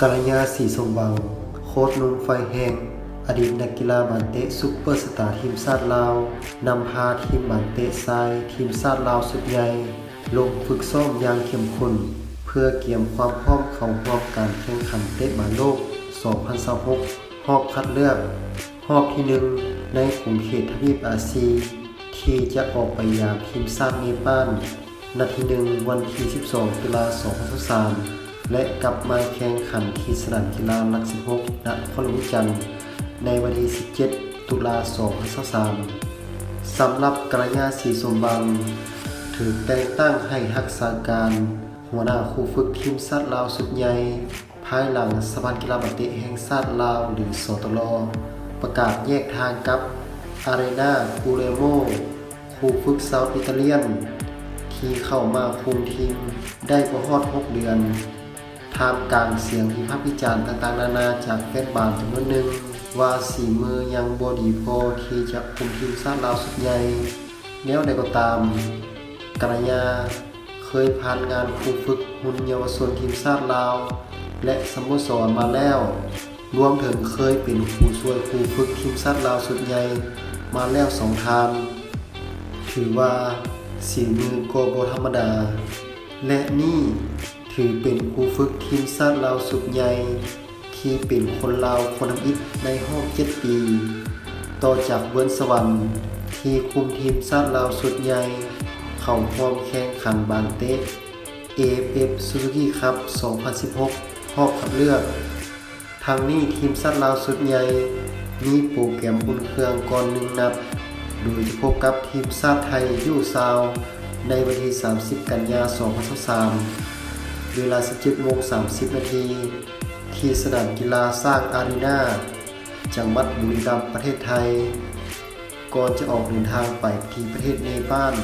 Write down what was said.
กัลยาสีสมบัง โค้ชหนุ่มไฟแหงอดีตนักกีฬาบาสเตะซุปเปอร์สตาร์ทีมชาติลาวนำพาทีมบาสเตะทรายทีมชาติลาวสุดใหญ่ ลงฝึกซ้อมอย่างเข้มข้นเพื่อเกี่ยมความพร้อมเข้าร่วมการแข่งขันเตะบอลโลก 2026รอบคัดเลือกรอบที่หนึ่งในกลุ่มเขตทวีปอาซี ที่จะออกไปยามทีมชาติเนปาลนาทีหนึ่งวันที่ 12 ตุลา 2023 และกลับมาแข่งขันที่สนามกีฬาลักษิ16ณพลวิจันทร์ในวันที่ 17 ตุลา 2023สำหรับกระยาสีสมบัง ถือแต่งตั้งให้รักษาการ หัวหน้าครูฝึกทีมชาติลาวสุดใหญ่ภายหลังสภากีฬาบัตเตะแห่งชาติลาวหรือสตลประกาศแยกทางกับอารีนากูเรโมครูฝึกชาวอิตาเลียน ที่เข้ามาคุมทีมได้บ่ฮอด 6 เดือน ทามกลางเสียงวิพากษ์วิจารณ์ต่างๆนานาจากแฟนบาสจำนวนหนึ่ง ว่าสีมือยังบ่ดีพอที่จะคุมทีมชาติลาวสุดใหญ่แนวใดก็ตามกระยาเคยผ่านงานครูฝึกหุ่นเยาวชนทีมชาติลาว และสโมสรมาแล้ว รวมถึงเคยเป็นครูช่วยครูฝึกทีมชาติลาวสุดใหญ่มาแล้วสองทานถือว่าสีมือโกโบธรรมดา และนี่ ถือเป็นครูฝึกทีมชาติลาวสุดใหญ่ที่เป็นคนลาวคนทำอิฐในห้องเจ็ดปี ต่อจากเวิร์นสวรรค์ ที่คุมทีมชาติลาวสุดใหญ่ เข้าร่วมแข่งขันบานเตะ AFF Suzuki Cup 2016รอบคัดเลือก ทางนี้ทีมชาติลาวสุดใหญ่ มีโปรแกรมอุ่นเครื่องก่อนหนึ่งนัด โดยจะพบกับทีมชาติไทยยูซาวในวันที่ 30 กันยายน 2023 เวลา 17โมง30 นาที ที่สนามกีฬาสร้างอารีนาจังหวัดบุรีรัมย์ประเทศไทย ก่อนจะออกเดินทางไปที่ประเทศเนปาล